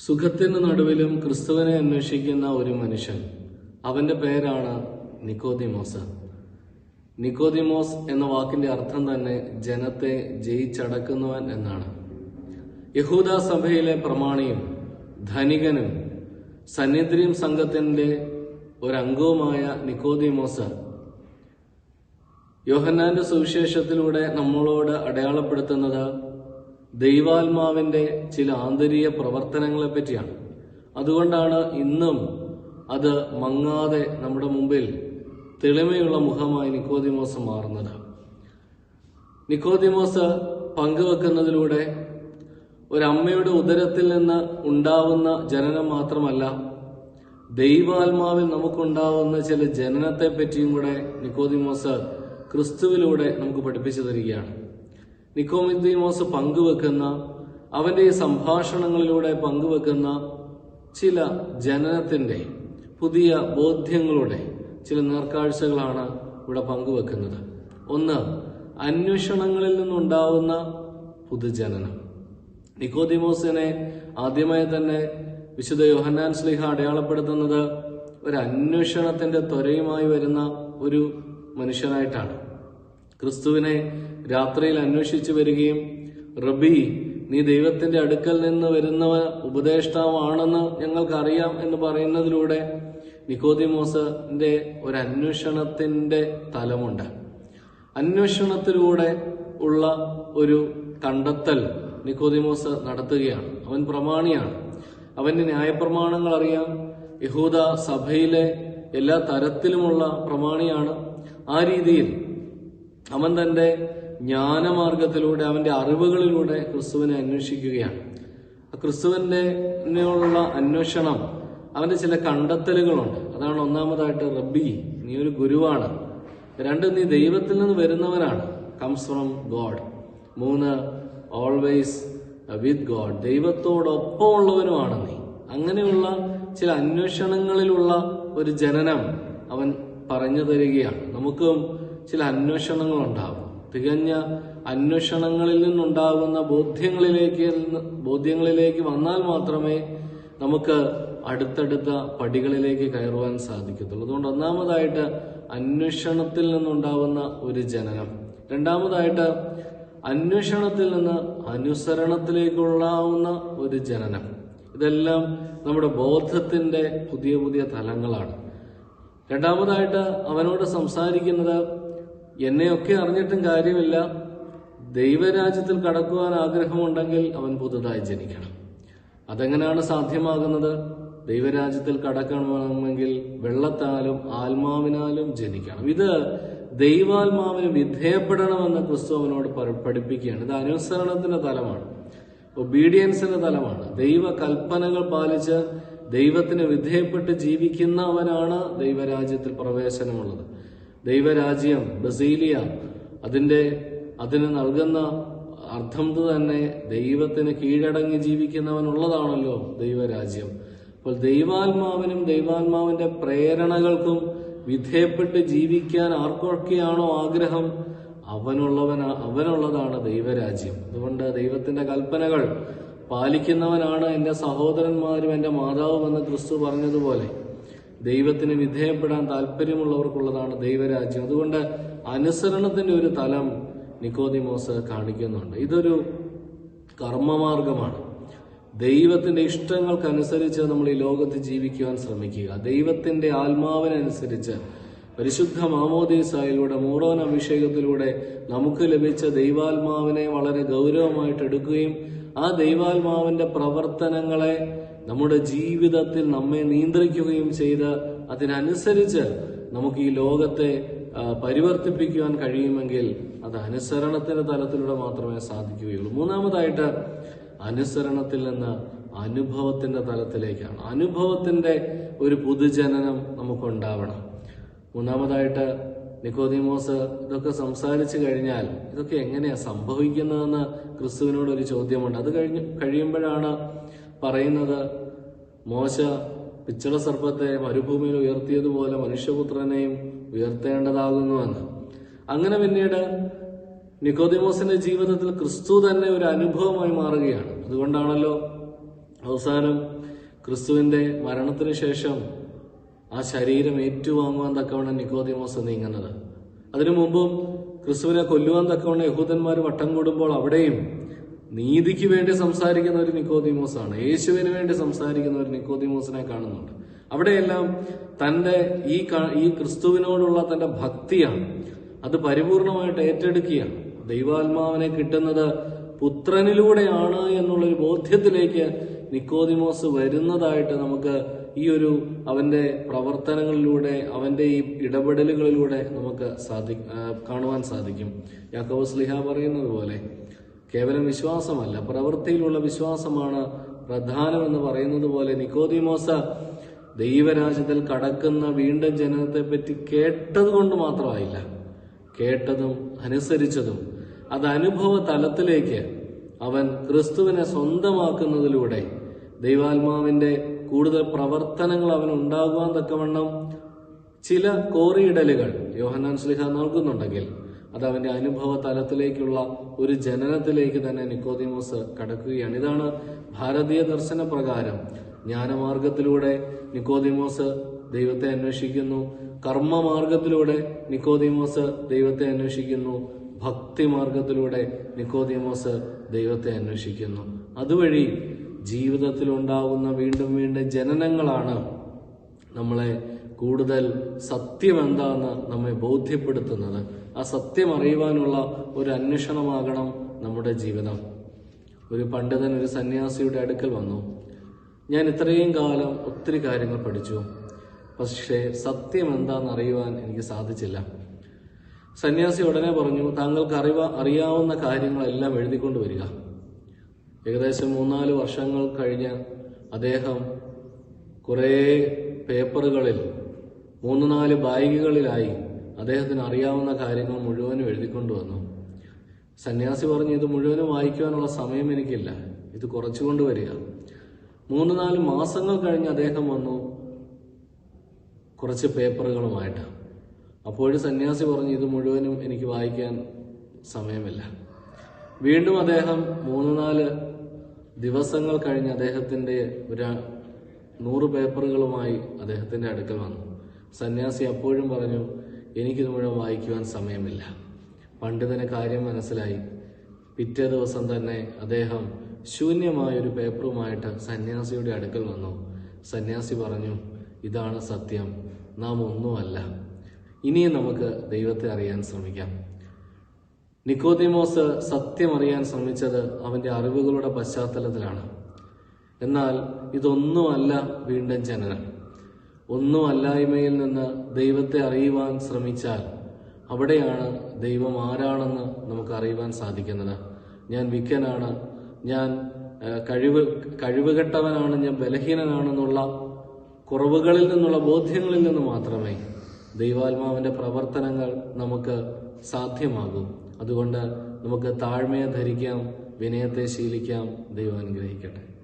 സുഖത്തിന് നടുവിലും ക്രിസ്തുവിനെ അന്വേഷിക്കുന്ന ഒരു മനുഷ്യൻ. അവന്റെ പേരാണ് നിക്കോദിമോസ് നിക്കോദിമോസ് എന്ന വാക്കിന്റെ അർത്ഥം തന്നെ ജനത്തെ ജയിച്ചടക്കുന്നവൻ എന്നാണ്. യഹൂദ സഭയിലെ പ്രമാണിയും ധനികനും സന്നിധ്രിയും സംഘത്തിന്റെ ഒരംഗവുമായ നിക്കോദിമോസ് യോഹന്നാന്റെ സുവിശേഷത്തിലൂടെ നമ്മളോട് അടയാളപ്പെടുത്തുന്നത് ദൈവാത്മാവിന്റെ ചില ആന്തരിക പ്രവർത്തനങ്ങളെ പറ്റിയാണ്. അതുകൊണ്ടാണ് ഇന്നും അത് മങ്ങാതെ നമ്മുടെ മുമ്പിൽ തെളിമയുള്ള മുഖമായി നിക്കോതിമോസ് മാറുന്നത്. നിക്കോതിമോസ് പങ്കുവെക്കുന്നതിലൂടെ ഒരമ്മയുടെ ഉദരത്തിൽ നിന്ന് ഉണ്ടാവുന്ന ജനനം മാത്രമല്ല ദൈവാത്മാവിൽ നമുക്കുണ്ടാവുന്ന ചില ജനനത്തെ പറ്റിയും കൂടെ നിക്കോതിമോസ് ക്രിസ്തുവിലൂടെ നമുക്ക് പഠിപ്പിച്ചു തരികയാണ്. നിക്കോമിദ്ദീമോസ് പങ്കുവെക്കുന്ന അവന്റെ ഈ സംഭാഷണങ്ങളിലൂടെ പങ്കുവെക്കുന്ന ചില ജനനത്തിന്റെ പുതിയ ബോധ്യങ്ങളുടെ ചില നേർക്കാഴ്ചകളാണ് ഇവിടെ പങ്കുവെക്കുന്നത്. ഒന്ന് അന്വേഷണങ്ങളിൽ നിന്നുണ്ടാവുന്ന പുതുജനനം. നിക്കോദിമോസിനെ ആദ്യമായി തന്നെ വിശുദ്ധ യോഹന്നാൻ സ്ലിഹ അടയാളപ്പെടുത്തുന്നത് ഒരു അന്വേഷണത്തിന്റെ ത്വരയുമായി വരുന്ന ഒരു മനുഷ്യനായിട്ടാണ്. ക്രിസ്തുവിനെ രാത്രിയിൽ അന്വേഷിച്ചു വരികയും റബി നീ ദൈവത്തിന്റെ അടുക്കൽ നിന്ന് വരുന്നവ ഉപദേഷ്ടാവാണെന്ന് ഞങ്ങൾക്കറിയാം എന്ന് പറയുന്നതിലൂടെ നിക്കോതിമോസിന്റെ ഒരു അന്വേഷണത്തിന്റെ തലമുണ്ട്. അന്വേഷണത്തിലൂടെ ഉള്ള ഒരു കണ്ടെത്തൽ നിക്കോതിമോസ് നടത്തുകയാണ്. അവൻ പ്രമാണിയാണ്. അവന്റെ ന്യായപ്രമാണങ്ങൾ അറിയാം. യഹൂദ സഭയിലെ എല്ലാ തരത്തിലുമുള്ള പ്രമാണിയാണ്. ആ രീതിയിൽ അവൻ തന്റെ ജ്ഞാനമാർഗത്തിലൂടെ അവന്റെ അറിവുകളിലൂടെ ക്രിസ്തുവിനെ അന്വേഷിക്കുകയാണ്. ക്രിസ്തുവിന്റെ ഉള്ള അന്വേഷണം അവന്റെ ചില കണ്ടെത്തലുകളുണ്ട്. അതാണ് ഒന്നാമതായിട്ട് റബ്ബി. നീ ഒരു ഗുരുവാണ്. രണ്ട് നീ ദൈവത്തിൽ നിന്ന് വരുന്നവനാണ്. കംസ് ഫ്രം ഗോഡ് മൂന്ന് ഓൾവേസ് വിത്ത് ഗോഡ് ദൈവത്തോടൊപ്പം ഉള്ളവനുമാണ് നീ. അങ്ങനെയുള്ള ചില അന്വേഷണങ്ങളിലുള്ള ഒരു ജനനം അവൻ പറഞ്ഞു തരികയാണ്. നമുക്കും ചില അന്വേഷണങ്ങൾ ഉണ്ടാവും തികഞ്ഞ അന്വേഷണങ്ങളിൽ നിന്നുണ്ടാകുന്ന ബോധ്യങ്ങളിലേക്ക് ബോധ്യങ്ങളിലേക്ക് വന്നാൽ മാത്രമേ നമുക്ക് അടുത്തടുത്ത പടികളിലേക്ക് കയറുവാൻ സാധിക്കത്തുള്ളൂ. അതുകൊണ്ട് ഒന്നാമതായിട്ട് അന്വേഷണത്തിൽ നിന്നുണ്ടാവുന്ന ഒരു ജനനം. രണ്ടാമതായിട്ട് അന്വേഷണത്തിൽ നിന്ന് അനുസരണത്തിലേക്കുള്ളാവുന്ന ഒരു ജനനം. ഇതെല്ലാം നമ്മുടെ ബോധത്തിന്റെ പുതിയ പുതിയ തലങ്ങളാണ്. രണ്ടാമതായിട്ട് അവനോട് സംസാരിക്കുന്നത് എന്നെയൊക്കെ അറിഞ്ഞിട്ടും കാര്യമില്ല. ദൈവരാജ്യത്തിൽ കടക്കുവാൻ ആഗ്രഹമുണ്ടെങ്കിൽ അവൻ പുതുതായി ജനിക്കണം. അതെങ്ങനെയാണ് സാധ്യമാകുന്നത്? ദൈവരാജ്യത്തിൽ കടക്കണമെങ്കിൽ വെള്ളത്താലും ആത്മാവിനാലും ജനിക്കണം. ഇത് ദൈവാത്മാവിന് വിധേയപ്പെടണമെന്ന് ക്രിസ്തു അവനോട് പഠിപ്പിക്കുകയാണ്. ഇത് അനുസരണത്തിന്റെ തലമാണ്. ഒബീഡിയൻസിന്റെ തലമാണ്. ദൈവ കൽപ്പനകൾ പാലിച്ച് ദൈവത്തിന് വിധേയപ്പെട്ട് ജീവിക്കുന്നവനാണ് ദൈവരാജ്യത്തിൽ പ്രവേശനമുള്ളത്. ദൈവരാജ്യം ബസീലിയ അതിന്റെ അതിന് നൽകുന്ന അർത്ഥം തന്നെ ദൈവത്തിന് കീഴടങ്ങി ജീവിക്കുന്നവനുള്ളതാണല്ലോ ദൈവരാജ്യം. അപ്പോൾ ദൈവാത്മാവിനും ദൈവാത്മാവിന്റെ പ്രേരണകൾക്കും വിധേയപ്പെട്ട് ജീവിക്കാൻ ആർക്കൊക്കെയാണോ ആഗ്രഹം? അവനുള്ളവന അവനുള്ളതാണ് ദൈവരാജ്യം. അതുകൊണ്ട് ദൈവത്തിന്റെ കൽപ്പനകൾ പാലിക്കുന്നവനാണ് എന്റെ സഹോദരന്മാരും എന്റെ മാതാവും എന്ന് ക്രിസ്തു പറഞ്ഞതുപോലെ. ദൈവത്തിന് വിധേയപ്പെടാൻ താല്പര്യമുള്ളവർക്കുള്ളതാണ് ദൈവരാജ്യം. അതുകൊണ്ട് അനുസരണത്തിന്റെ ഒരു തലം നിക്കോതിമോസ് കാണിക്കുന്നുണ്ട്. ഇതൊരു കർമ്മമാർഗമാണ്. ദൈവത്തിന്റെ ഇഷ്ടങ്ങൾക്കനുസരിച്ച് നമ്മൾ ഈ ലോകത്ത് ജീവിക്കുവാൻ ശ്രമിക്കുക. ദൈവത്തിന്റെ ആത്മാവിനനുസരിച്ച് പരിശുദ്ധ മാമോദീസായിലൂടെ മൂറോൻ അഭിഷേകത്തിലൂടെ നമുക്ക് ലഭിച്ച ദൈവാത്മാവിനെ വളരെ ഗൗരവമായിട്ട് എടുക്കുകയും ആ ദൈവാത്മാവിന്റെ പ്രവർത്തനങ്ങളെ നമ്മുടെ ജീവിതത്തിൽ നമ്മെ നിയന്ത്രിക്കുകയും ചെയ്ത് അതിനനുസരിച്ച് നമുക്ക് ഈ ലോകത്തെ പരിവർത്തിപ്പിക്കുവാൻ കഴിയുമെങ്കിൽ അത് അനുസരണത്തിന്റെ തലത്തിലൂടെ മാത്രമേ സാധിക്കുകയുള്ളൂ. മൂന്നാമതായിട്ട് അനുസരണത്തിൽ നിന്ന് അനുഭവത്തിന്റെ തലത്തിലേക്കാണ്. അനുഭവത്തിന്റെ ഒരു പുതുജനനം നമുക്കുണ്ടാവണം. മൂന്നാമതായിട്ട് നിക്കോദിമോസ് ഇതൊക്കെ സംസാരിച്ചു കഴിഞ്ഞാൽ ഇതൊക്കെ എങ്ങനെയാ സംഭവിക്കുന്നതെന്ന് ക്രിസ്തുവിനോട് ഒരു ചോദ്യമുണ്ട്. അത് കഴിഞ്ഞ് കഴിയുമ്പോഴാണ് പറയുന്നത് മോശ പിച്ചള സർപ്പത്തെ മരുഭൂമിയിൽ ഉയർത്തിയതുപോലെ മനുഷ്യപുത്രനെയും ഉയർത്തേണ്ടതാകുന്നുവെന്ന്. അങ്ങനെ പിന്നീട് നിക്കോദിമോസിന്റെ ജീവിതത്തിൽ ക്രിസ്തു തന്നെ ഒരു അനുഭവമായി മാറുകയാണ്. അതുകൊണ്ടാണല്ലോ അവസാനം ക്രിസ്തുവിന്റെ മരണത്തിന് ശേഷം ആ ശരീരം ഏറ്റുവാങ്ങുവാൻ തക്കവണ്ണം നിക്കോദിമോസ് നീങ്ങുന്നത്. അതിനു മുമ്പും ക്രിസ്തുവിനെ കൊല്ലുവാൻ തക്കവണ്ണം യഹൂദന്മാർ വട്ടം കൂടുമ്പോൾ അവിടെയും നീതിക്ക് വേണ്ടി സംസാരിക്കുന്ന ഒരു നിക്കോതിമോസാണ് യേശുവിന് വേണ്ടി സംസാരിക്കുന്ന ഒരു നിക്കോദിമോസിനെ കാണുന്നുണ്ട്. അവിടെയെല്ലാം തന്റെ ഈ ഈ ക്രിസ്തുവിനോടുള്ള തന്റെ ഭക്തിയാണ്. അത് പരിപൂർണമായിട്ട് ഏറ്റെടുക്കുകയാണ്. ദൈവാത്മാവിനെ കിട്ടുന്നത് പുത്രനിലൂടെയാണ് എന്നുള്ളൊരു ബോധ്യത്തിലേക്ക് നിക്കോദിമോസ് വരുന്നതായിട്ട് നമുക്ക് ഈ ഒരു അവന്റെ പ്രവർത്തനങ്ങളിലൂടെ അവന്റെ ഈ ഇടപെടലുകളിലൂടെ നമുക്ക് സാധി കാണുവാൻ സാധിക്കും. യാക്കോബ് സ്ലിഹ പറയുന്നത് പോലെ കേവലം വിശ്വാസമല്ല പ്രവൃത്തിയിലുള്ള വിശ്വാസമാണ് പ്രധാനമെന്ന് പറയുന്നത് പോലെ നിക്കോദിമോസ ദൈവരാജ്യത്തിൽ കടക്കുന്ന വീണ്ടും ജനനത്തെ പറ്റി കേട്ടത് കൊണ്ട് മാത്രമായില്ല കേട്ടതും അനുസരിച്ചതും. അത് അനുഭവ തലത്തിലേക്ക് അവൻ ക്രിസ്തുവിനെ സ്വന്തമാക്കുന്നതിലൂടെ ദൈവാത്മാവിന്റെ കൂടുതൽ പ്രവർത്തനങ്ങൾ അവൻ ഉണ്ടാകുവാൻ തക്കവണ്ണം ചില കോറിയിടലുകൾ യോഹനാൻ സ്ലിഹ നൽകുന്നുണ്ടെങ്കിൽ അത് അവന്റെ അനുഭവ തലത്തിലേക്കുള്ള ഒരു ജനനത്തിലേക്ക് തന്നെ നിക്കോദിമോസ് കടക്കുകയാണ്. ഇതാണ് ഭാരതീയ ദർശന പ്രകാരം ജ്ഞാനമാർഗത്തിലൂടെ നിക്കോദിമോസ് ദൈവത്തെ അന്വേഷിക്കുന്നു. കർമ്മമാർഗത്തിലൂടെ നിക്കോദിമോസ് ദൈവത്തെ അന്വേഷിക്കുന്നു. ഭക്തി മാർഗത്തിലൂടെ നിക്കോദിമോസ് ദൈവത്തെ അന്വേഷിക്കുന്നു. അതുവഴി ജീവിതത്തിൽ ഉണ്ടാകുന്ന വീണ്ടും വീണ്ടും ജനനങ്ങളാണ് നമ്മളെ കൂടുതൽ സത്യം എന്താണെന്ന് നമ്മെ ബോധ്യപ്പെടുത്തുന്നത്. ആ സത്യം അറിയുവാനുള്ള ഒരു അന്വേഷണമാകണം നമ്മുടെ ജീവിതം. ഒരു പണ്ഡിതൻ ഒരു സന്യാസിയുടെ അടുക്കൽ വന്നു. ഞാൻ ഇത്രയും കാലം ഒത്തിരി കാര്യങ്ങൾ പഠിച്ചു. പക്ഷേ സത്യം എന്താണെന്ന് അറിയുവാൻ എനിക്ക് സാധിച്ചില്ല. സന്യാസി ഉടനെ പറഞ്ഞു താങ്കൾക്ക് അറിവ അറിയാവുന്ന കാര്യങ്ങളെല്ലാം എഴുതിക്കൊണ്ട് വരിക. ഏകദേശം മൂന്നാൽ വർഷങ്ങൾ കഴിഞ്ഞ് അദ്ദേഹം കുറേ പേപ്പറുകളിൽ മൂന്ന് നാല് ബാഗുകളിലായി അദ്ദേഹത്തിന് അറിയാവുന്ന കാര്യങ്ങൾ മുഴുവനും എഴുതിക്കൊണ്ട് വന്നു. സന്യാസി പറഞ്ഞു ഇത് മുഴുവനും വായിക്കുവാനുള്ള സമയം എനിക്കില്ല. ഇത് കുറച്ചുകൊണ്ട് വരിക. മൂന്ന് നാല് മാസങ്ങൾ കഴിഞ്ഞ് അദ്ദേഹം വന്നു കുറച്ച് പേപ്പറുകളുമായിട്ട്. അപ്പോഴും സന്യാസി പറഞ്ഞു ഇത് മുഴുവനും എനിക്ക് വായിക്കാൻ സമയമില്ല. വീണ്ടും അദ്ദേഹം മൂന്ന് നാല് ദിവസങ്ങൾ കഴിഞ്ഞ് അദ്ദേഹത്തിന്റെ ഒരു നൂറ് പേപ്പറുകളുമായി അദ്ദേഹത്തിന്റെ അടുക്കൽ വന്നു. സന്യാസി അപ്പോഴും പറഞ്ഞു എനിക്കിത് മുഴുവൻ വായിക്കുവാൻ സമയമില്ല. പണ്ഡിതന് കാര്യം മനസ്സിലായി. പിറ്റേ ദിവസം തന്നെ അദ്ദേഹം ശൂന്യമായൊരു പേപ്പറുമായിട്ട് സന്യാസിയുടെ അടുക്കൽ വന്നു. സന്യാസി പറഞ്ഞു ഇതാണ് സത്യം. നാം ഒന്നുമല്ല. ഇനിയും നമുക്ക് ദൈവത്തെ അറിയാൻ ശ്രമിക്കാം. നിക്കോദിമോസ് സത്യം അറിയാൻ ശ്രമിച്ചത് അവന്റെ അറിവുകളുടെ പശ്ചാത്തലത്തിലാണ്. എന്നാൽ ഇതൊന്നുമല്ല വീണ്ടും ജനനം. ഒന്നുമല്ലായ്മയിൽ നിന്ന് ദൈവത്തെ അറിയുവാൻ ശ്രമിച്ചാൽ അവിടെയാണ് ദൈവം ആരാണെന്ന് നമുക്ക് അറിയുവാൻ സാധിക്കുന്നത്. ഞാൻ വിക്കനാണ് ഞാൻ കഴിവ് കഴിവുകെട്ടവനാണ്. ഞാൻ ബലഹീനനാണെന്നുള്ള കുറവുകളിൽ നിന്നുള്ള ബോധ്യങ്ങളിൽ നിന്ന് മാത്രമേ ദൈവാത്മാവിന്റെ പ്രവർത്തനങ്ങൾ നമുക്ക് സാധ്യമാകും. അതുകൊണ്ട് നമുക്ക് താഴ്മയെ ധരിക്കാം വിനയത്തെ ശീലിക്കാം ദൈവം അനുഗ്രഹിക്കട്ടെ.